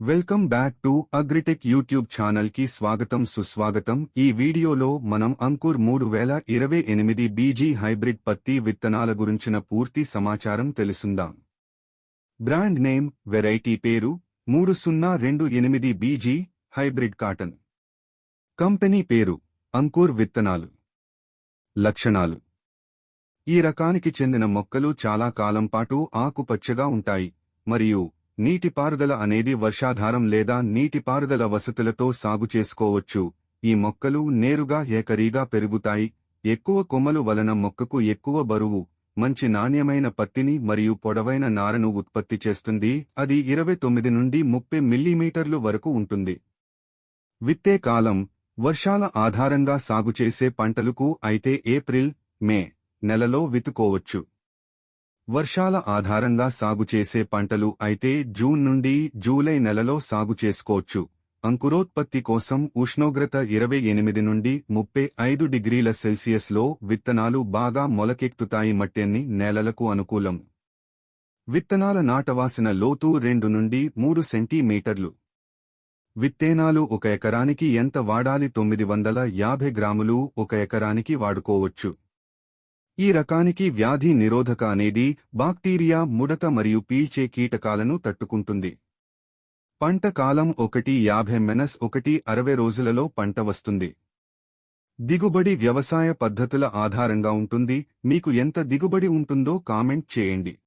Welcome back to Agritech YouTube ఛానల్కి స్వాగతం సుస్వాగతం. ఈ వీడియోలో మనం అంకుర్ మూడు వేల ఇరవై ఎనిమిది బీజీ హైబ్రిడ్ పత్తి విత్తనాల గురించిన పూర్తి సమాచారం తెలుసుందాం. బ్రాండ్ నేమ్ వెరైటీ పేరు మూడు సున్నా రెండు ఎనిమిది బీజీ హైబ్రిడ్ కాటన్. కంపెనీ పేరు అంకుర్ విత్తనాలు. లక్షణాలు. ఈ రకానికి చెందిన మొక్కలు చాలా కాలం పాటు ఆకుపచ్చగా ఉంటాయి మరియు నీటిపారుదల అనేది వర్షాధారం లేదా నీటిపారుదల వసతులతో సాగు చేసుకోవచ్చు. ఈ మొక్కలు నేరుగా ఏకరీగా పెరుగుతాయి. ఎక్కువ కొమ్మలు వలన మొక్కకు ఎక్కువ బరువు మంచి నాణ్యమైన పత్తిని మరియు పొడవైన నారను ఉత్పత్తి చేస్తుంది. అది ఇరవై తొమ్మిది నుండి ముప్పై మిల్లీమీటర్లు వరకు ఉంటుంది. విత్తే కాలం వర్షాల ఆధారంగా సాగు చేసే పంటలకు అయితే ఏప్రిల్ మే నెలలో విత్తుకోవచ్చు. వర్షాల ఆధారంగా సాగు చేసే పంటలు అయితే జూన్ నుండి జూలై నెలలో సాగు చేసుకోవచ్చు. అంకురోత్పత్తి కోసం ఉష్ణోగ్రత ఇరవై ఎనిమిది నుండి ముప్పై ఐదు డిగ్రీల సెల్సియస్లో విత్తనాలు బాగా మొలకెత్తుతాయి మట్టెన్ని నేలలకు అనుకూలం. విత్తనాల నాటవాసిన లోతు రెండు నుండి మూడు సెంటీమీటర్లు. విత్తేనాలు ఒక ఎకరానికి ఎంత వాడాలి? తొమ్మిది వందల యాభై గ్రాములు ఒక ఎకరానికి వాడుకోవచ్చు. ఈ రకానికి వ్యాధి నిరోధక అనేది బాక్టీరియా ముడత మరియు పీల్చే కీటకాలను తట్టుకుంటుంది. పంట కాలం ఒకటి యాభై మెనస్ ఒకటి అరవై రోజులలో పంట వస్తుంది. దిగుబడి వ్యవసాయ పద్ధతుల ఆధారంగా ఉంటుంది. మీకు ఎంత దిగుబడి ఉంటుందో కామెంట్ చేయండి.